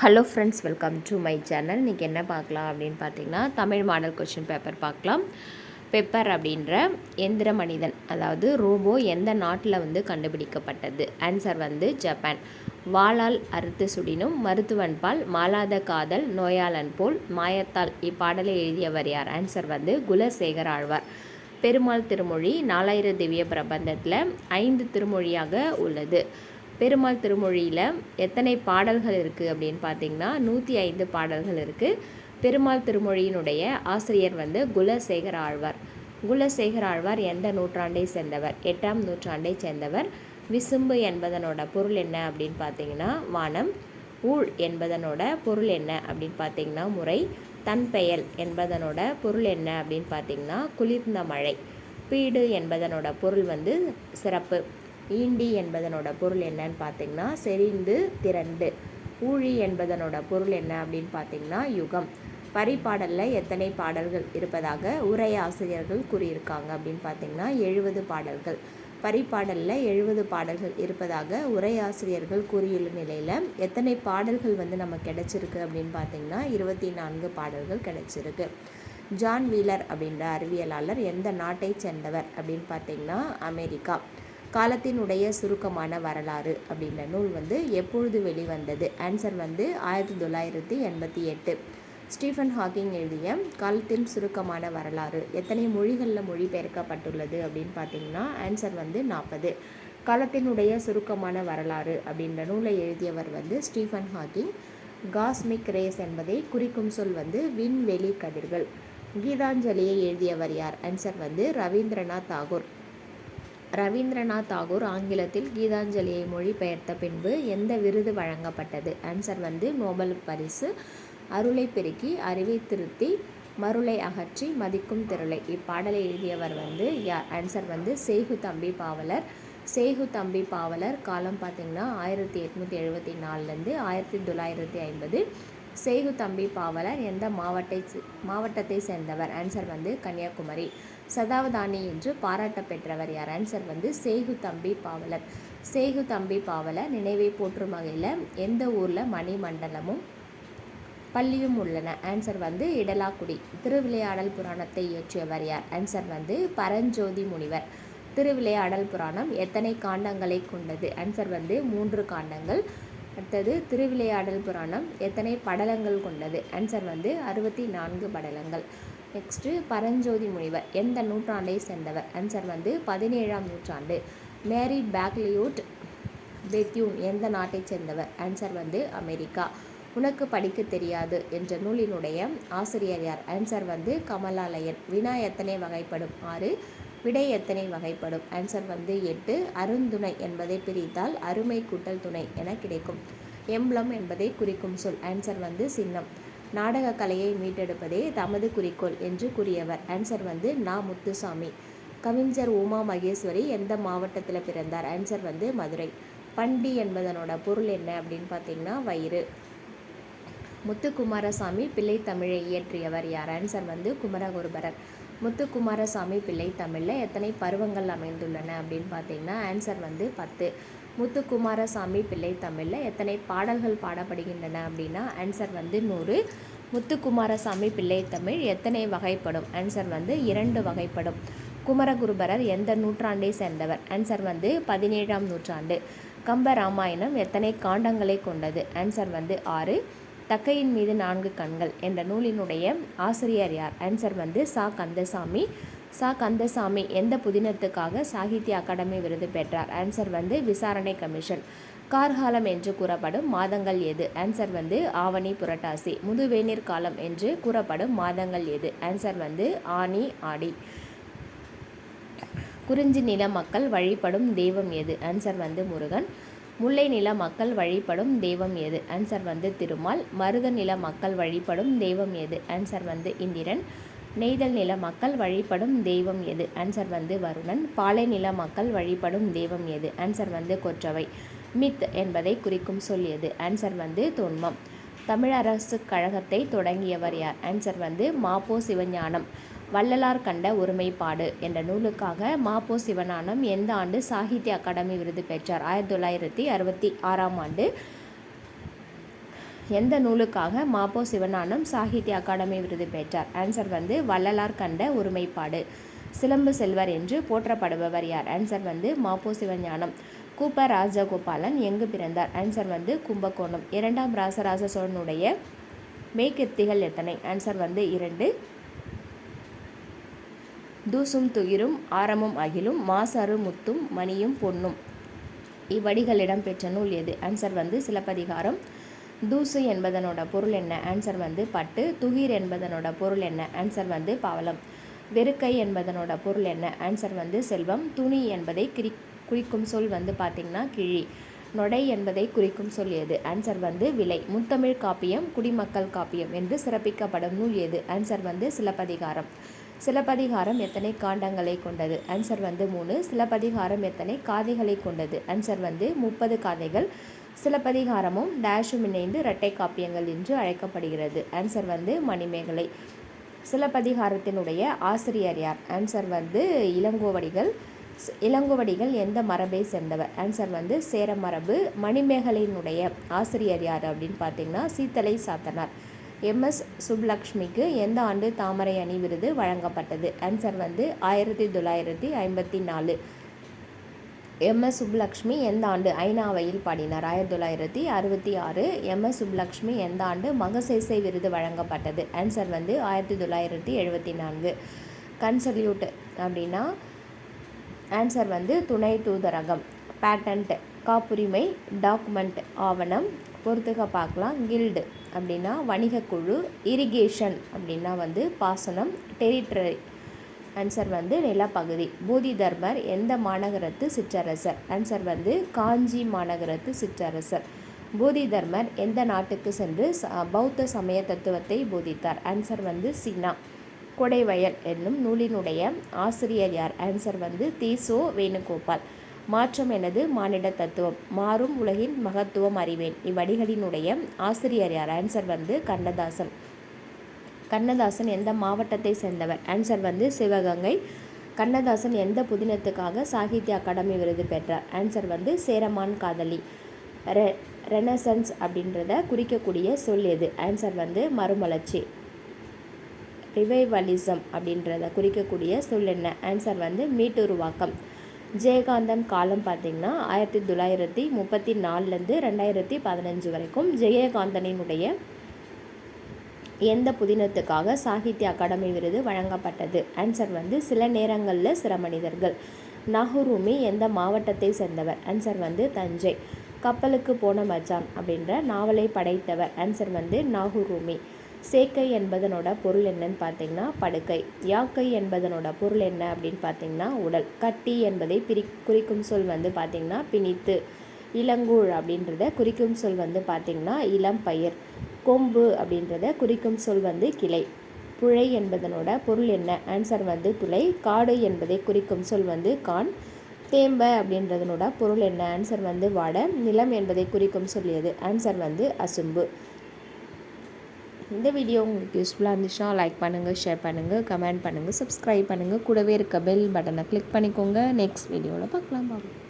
Hello friends welcome to my channel இன்றைக்கி என்ன பார்க்கலாம் அப்படின்னு பார்த்தீங்கன்னா தமிழ் மாடல் கொஷின் பேப்பர் பார்க்கலாம். பெப்பர் அப்படின்ற எந்திர மனிதன் அதாவது ரோபோ எந்த நாட்டில் வந்து கண்டுபிடிக்கப்பட்டது? ஆன்சர் வந்து ஜப்பான் வாளால் அறுத்து சுடினும் மருத்துவன்பால் மாலாத காதல் நோயாளன் போல் மாயத்தால். இப்பாடலை எழுதியவர் யார்? ஆன்சர் வந்து குலசேகர் ஆழ்வார். பெருமாள் திருமொழி நாலாயிர திவ்ய பிரபந்தத்தில் ஐந்து திருமொழியாக உள்ளது. பெருமாள் திருமொழியில் எத்தனை பாடல்கள் இருக்குது அப்படின்னு பார்த்தீங்கன்னா நூற்றி ஐந்து பாடல்கள் இருக்குது பெருமாள் திருமொழியினுடைய ஆசிரியர் வந்து குலசேகர ஆழ்வார். குலசேகர ஆழ்வார் எந்த நூற்றாண்டை சேர்ந்தவர்? எட்டாம் நூற்றாண்டை சேர்ந்தவர். விசும்பு என்பதனோட பொருள் என்ன அப்படின்னு பார்த்தீங்கன்னா வானம். ஊழ் என்பதனோட பொருள் என்ன அப்படின்னு பார்த்தீங்கன்னா முறை. தன் பெயல் என்பதனோட பொருள் என்ன அப்படின்னு பார்த்தீங்கன்னா குளிர்ந்த மழை. பீடு என்பதனோட பொருள் வந்து சிறப்பு. ஈண்டி என்பதனோட பொருள் என்னன்னு பார்த்தீங்கன்னா செறிந்து திரண்டு. ஊழி என்பதனோட பொருள் என்ன அப்படின்னு பார்த்தீங்கன்னா யுகம். பரிபாடலில் எத்தனை பாடல்கள் இருப்பதாக உரை ஆசிரியர்கள் கூறியிருக்காங்க அப்படின்னு பார்த்தீங்கன்னா எழுபது பாடல்கள். பரிபாடலில் எழுபது பாடல்கள் இருப்பதாக உரை ஆசிரியர்கள் கூறியுள்ள நிலையில் எத்தனை பாடல்கள் வந்து நமக்கு கிடைச்சிருக்கு அப்படின்னு பார்த்தீங்கன்னா இருபத்தி நான்கு பாடல்கள் கிடச்சிருக்கு. ஜான் வீலர் அப்படின்ற அறிவியலாளர் எந்த நாட்டை சேர்ந்தவர் அப்படின்னு பார்த்தீங்கன்னா அமெரிக்கா. காலத்தினுடைய சுருக்கமான வரலாறு அப்படின்ற நூல் வந்து எப்பொழுது வெளிவந்தது? ஆன்சர் வந்து ஆயிரத்தி தொள்ளாயிரத்தி எண்பத்தி எட்டு. ஸ்டீஃபன் ஹாக்கிங் எழுதிய காலத்தின் சுருக்கமான வரலாறு எத்தனை மொழிகளில் மொழிபெயர்க்கப்பட்டுள்ளது அப்படின்னு பார்த்தீங்கன்னா ஆன்சர் வந்து நாற்பது காலத்தினுடைய சுருக்கமான வரலாறு அப்படின்ற நூலை எழுதியவர் வந்து ஸ்டீஃபன் ஹாக்கிங். காஸ்மிக் ரேஸ் என்பதை குறிக்கும் சொல் வந்து விண்வெளி கதிர்கள். கீதாஞ்சலியை எழுதியவர் யார்? ஆன்சர் வந்து ரவீந்திரநாத் தாகூர். ரவீந்திரநாத் தாகூர் ஆங்கிலத்தில் கீதாஞ்சலியை மொழிபெயர்த்த பின்பு எந்த விருது வழங்கப்பட்டது? ஆன்சர் வந்து நோபல் பரிசு. அருளை பெருக்கி அறிவை திருத்தி மருளை அகற்றி மதிக்கும் திரளை இப்பாடலை எழுதியவர் வந்து யார் ஆன்சர் வந்து சேகு தம்பி பாவலர். சேகு தம்பி பாவலர் காலம் பார்த்திங்கன்னா ஆயிரத்தி எட்நூற்றி எழுபத்தி நாலுலேருந்து ஆயிரத்தி தொள்ளாயிரத்தி ஐம்பது. சேகு தம்பி பாவலர் எந்த மாவட்டை மாவட்டத்தை சேர்ந்தவர்? ஆன்சர் வந்து கன்னியாகுமரி. சதாவதானி என்று பாராட்ட பெற்றவர் யார்? ஆன்சர் வந்து சேகு தம்பி பாவலர். சேகு தம்பி பாவலர் நினைவை போற்றும் வகையில் எந்த ஊரில் மணிமண்டலமும் பள்ளியும் உள்ளன? ஆன்சர் வந்து இடலாக்குடி. திருவிளையாடல் புராணத்தை இயற்றியவர் யார்? ஆன்சர் வந்து பரஞ்சோதி முனிவர். திருவிளையாடல் புராணம் எத்தனை காண்டங்களை கொண்டது? ஆன்சர் வந்து மூன்று காண்டங்கள். அடுத்தது திருவிளையாடல் புராணம் எத்தனை படலங்கள் கொண்டது? ஆன்சர் வந்து அறுபத்தி நான்கு படலங்கள். நெக்ஸ்ட்டு பரஞ்சோதி முனிவர். எந்த நூற்றாண்டை சேர்ந்தவர்? ஆன்சர் வந்து பதினேழாம் நூற்றாண்டு. மேரி பேக்லியூட் பெத்யூன் எந்த நாட்டை சேர்ந்தவர்? ஆன்சர் வந்து அமெரிக்கா. உனக்கு படிக்க தெரியாது என்ற நூலினுடைய ஆசிரியர் யார்? ஆன்சர் வந்து கமலாலயன். வினா எத்தனை வகைப்படும்? ஆறு. விடை எத்தனை வகைப்படும்? ஆன்சர் வந்து எட்டு. அருந்துணை என்பதை பிரித்தால் அருமை கூட்டல் துணை என கிடைக்கும். எம்பளம் என்பதை குறிக்கும் சொல். ஆன்சர் வந்து சின்னம். நாடக கலையை மீட்டெடுப்பதே தமது குறிக்கோள் என்று கூறியவர். ஆன்சர் வந்து நா முத்துசாமி. கவிஞர் உமா மகேஸ்வரி எந்த மாவட்டத்தில் பிறந்தார்? ஆன்சர் வந்து மதுரை. பண்டி என்பதனோட பொருள் என்ன? அப்படின்னு பார்த்தீங்கன்னா வயிறு. முத்துக்குமாரசாமி பிள்ளை தமிழை இயற்றியவர் யார்? ஆன்சர் வந்து குமரகுருபரர். முத்துக்குமாரசாமி பிள்ளை தமிழில் எத்தனை பருவங்கள் அமைந்துள்ளன அப்படின்னு பார்த்தீங்கன்னா ஆன்சர் வந்து பத்து. முத்துக்குமாரசாமி பிள்ளை தமிழில் எத்தனை பாடல்கள் பாடப்படுகின்றன அப்படின்னா ஆன்சர் வந்து நூறு. முத்துக்குமாரசாமி பிள்ளை தமிழ் எத்தனை வகைப்படும்? ஆன்சர் வந்து இரண்டு வகைப்படும். குமரகுருபரர் எந்த நூற்றாண்டை சேர்ந்தவர்? ஆன்சர் வந்து பதினேழாம் நூற்றாண்டு. கம்ப ராமாயணம் எத்தனை காண்டங்களை கொண்டது? ஆன்சர் வந்து ஆறு. தக்கையின் மீது நான்கு கண்கள் என்ற நூலினுடைய ஆசிரியர் யார்? ஆன்சர் வந்து சா. கந்தசாமி. சா கந்தசாமி எந்த புதினத்துக்காக சாகித்ய அகாடமி விருது பெற்றார்? ஆன்சர் வந்து விசாரணை கமிஷன். கார்காலம் என்று கூறப்படும் மாதங்கள் எது? ஆன்சர் வந்து ஆவணி புரட்டாசி. முதுவேநீர் காலம் என்று கூறப்படும் மாதங்கள் எது? ஆன்சர் வந்து ஆனி ஆடி. குறிஞ்சி நில மக்கள் வழிபடும் தெய்வம் எது? ஆன்சர் வந்து முருகன். முல்லை நில மக்கள் வழிபடும் தெய்வம் எது? ஆன்சர் வந்து திருமால். மருத நில மக்கள் வழிபடும் தெய்வம் எது? ஆன்சர் வந்து இந்திரன். நெய்தல் நில மக்கள் வழிபடும் தெய்வம் எது? ஆன்சர் வந்து வருணன். பாலை நில மக்கள் வழிபடும் தெய்வம் எது? ஆன்சர் வந்து கொற்றவை. மித் என்பதை குறிக்கும் சொல் எது? ஆன்சர் வந்து தொன்மம். தமிழரசு கழகத்தை தொடங்கியவர் யார்? ஆன்சர் வந்து மாப்போ சிவஞானம். வள்ளலார் கண்ட ஒருமைப்பாடு என்ற நூலுக்காக மாப்போ சிவஞானம் எந்த ஆண்டு சாகித்ய அகாடமி விருது பெற்றார்? ஆயிரத்தி தொள்ளாயிரத்தி அறுபத்தி ஆறாம் ஆண்டு எந்த நூலுக்காக மாப்போ சிவஞானம் சாகித்ய அகாடமி விருது பெற்றார்? ஆன்சர் வந்து வள்ளலார் கண்ட ஒருமைப்பாடு. சிலம்பு செல்வர் என்று போற்றப்படுபவர் யார்? ஆன்சர் வந்து மாப்போ சிவஞானம். கூப்ப ராஜகோபாலன் எங்கு பிறந்தார்? ஆன்சர் வந்து கும்பகோணம். இரண்டாம் ராசராச சோழனுடைய மெய்கீர்த்திகள் எத்தனை? ஆன்சர் வந்து இரண்டு. தூசும் துயிரும் ஆரமும் அகிலும் மாசரு முத்தும் மணியும் பொன்னும். இவ்வடிகள் இடம்பெற்ற நூல் எது? ஆன்சர் வந்து சிலப்பதிகாரம் தூசு என்பதனோட பொருள் என்ன? ஆன்சர் வந்து பட்டு. துகிர் என்பதனோட பொருள் என்ன? ஆன்சர் வந்து பவளம். வெறுக்கை என்பதனோட பொருள் என்ன? ஆன்சர் வந்து செல்வம். துணி என்பதை கிரி குறிக்கும் சொல் வந்து பார்த்திங்கன்னா கிழி. நொடை என்பதை குறிக்கும் சொல் எது? ஆன்சர் வந்து விலை. முத்தமிழ் காப்பியம் குடிமக்கள் காப்பியம் என்று சிறப்பிக்கப்படும் நூல் எது? ஆன்சர் வந்து சிலப்பதிகாரம். சிலப்பதிகாரம் எத்தனை காண்டங்களை கொண்டது? ஆன்சர் வந்து மூணு. சிலப்பதிகாரம் எத்தனை காதைகளை கொண்டது? ஆன்சர் வந்து முப்பது காதைகள். சிலப்பதிகாரமும் டேஷும் இணைந்து இரட்டை காப்பியங்கள் என்று அழைக்கப்படுகிறது. ஆன்சர் வந்து மணிமேகலை. சிலப்பதிகாரத்தினுடைய ஆசிரியர் யார்? ஆன்சர் வந்து இளங்கோவடிகள். இளங்கோவடிகள் எந்த மரபை சேர்ந்தவர்? ஆன்சர் வந்து சேர மரபு மணிமேகலையினுடைய ஆசிரியர் யார் அப்படின்னு பார்த்தீங்கன்னா சீத்தலை சாத்தனார். எம்எஸ் சுப்லக்ஷ்மிக்கு எந்த ஆண்டு தாமரை அணி விருது வழங்கப்பட்டது? ஆன்சர் வந்து ஆயிரத்தி தொள்ளாயிரத்தி ஐம்பத்தி நாலு. எம்எஸ் சுப்புலக்ஷ்மி எந்த ஆண்டு ஐநாவையில் பாடினார்? ஆயிரத்தி தொள்ளாயிரத்தி அறுபத்தி ஆறு எம்எஸ் சுப்புலக்ஷ்மி எந்த ஆண்டு மகசேசை விருது வழங்கப்பட்டது? ஆன்சர் வந்து ஆயிரத்தி தொள்ளாயிரத்தி எழுபத்தி நான்கு. கன்சல்யூட் அப்படின்னா ஆன்சர் வந்து துணை தூதரகம் பேட்டன்ட் காப்புரிமை டாக்குமெண்ட் ஆவணம் பொறுத்துக்க பார்க்கலாம். கில்டு அப்படின்னா வணிகக்குழு இரிகேஷன் அப்படின்னா வந்து பாசனம் டெரிட்டரி ஆன்சர் வந்து நிலப்பகுதி பூதி தர்மர் எந்த மாநகரத்து சிற்றரசர்? ஆன்சர் வந்து காஞ்சி மாநகரத்து சிற்றரசர். பூதி தர்மர் எந்த நாட்டுக்கு சென்று ச- பௌத்த சமய தத்துவத்தை போதித்தார்? ஆன்சர் வந்து சீனா. கொடைவயல் என்னும் நூலினுடைய ஆசிரியர் யார்? ஆன்சர் வந்து தீசோ வேணுகோபால். மாற்றம் எனது மானிட தத்துவம். மாறும் உலகின் மகத்துவம் அறிவேன். இவ்வடிகளினுடைய ஆசிரியர் யார்? ஆன்சர் வந்து கண்ணதாசன். கண்ணதாசன் எந்த மாவட்டத்தை சேர்ந்தவர்? ஆன்சர் வந்து சிவகங்கை. கண்ணதாசன் எந்த புதினத்துக்காக சாகித்ய அகாடமி விருது பெற்றார்? ஆன்சர் வந்து சேரமான் காதலி. ரெ ரெனசன்ஸ் அப்படின்றத குறிக்கக்கூடிய சொல் எது? ஆன்சர் வந்து மறுமலர்ச்சி. ரிவைவலிசம் அப்படின்றத குறிக்கக்கூடிய சொல் என்ன? ஆன்சர் வந்து மீட்டுருவாக்கம். ஜெயகாந்தன் காலம் பார்த்திங்கன்னா ஆயிரத்தி தொள்ளாயிரத்தி முப்பத்தி நாலுலேருந்து ரெண்டாயிரத்தி பதினஞ்சு வரைக்கும் ஜெயகாந்தனினுடைய எந்த புதினத்துக்காக சாகித்ய அகாடமி விருது வழங்கப்பட்டது? ஆன்சர் வந்து சில நேரங்களில் சில மனிதர்கள் நஹுருமி எந்த மாவட்டத்தை சேர்ந்தவர்? ஆன்சர் வந்து தஞ்சை. கப்பலுக்கு போன மச்சான் அப்படின்ற நாவலை படைத்தவர். ஆன்சர் வந்து நாகுருமி. சேக்கை என்பதனோட பொருள் என்னன்னு பார்த்தீங்கன்னா படுக்கை. யாக்கை என்பதனோட பொருள் என்ன அப்படின்னு பார்த்தீங்கன்னா உடல். கட்டி என்பதை பிரி குறிக்கும் சொல் வந்து பார்த்தீங்கன்னா பிணித்து. இளங்கூழ் அப்படின்றத குறிக்கும் சொல் வந்து பார்த்தீங்கன்னா இளம் பயிர் கொம்பு அப்படின்றத குறிக்கும் சொல் வந்து கிளை. புழை என்பதனோட பொருள் என்ன? ஆன்சர் வந்து துளை காடு என்பதை குறிக்கும் சொல் வந்து கான். தேம்ப அப்படின்றதனோட பொருள் என்ன? ஆன்சர் வந்து வாடை. நிலம் என்பதை குறிக்கும் சொல்லியது ஆன்சர் வந்து அசும்பு. இந்த வீடியோ உங்களுக்கு யூஸ்ஃபுல்லாக இருந்துச்சுன்னா லைக் பண்ணுங்கள் ஷேர் பண்ணுங்கள் கமெண்ட் பண்ணுங்கள் சப்ஸ்கிரைப் பண்ணுங்கள் கூடவே இருக்க பெல் பட்டனை கிளிக் பண்ணிக்கோங்க. நெக்ஸ்ட் வீடியோவில் பார்க்கலாம். பாருங்கள்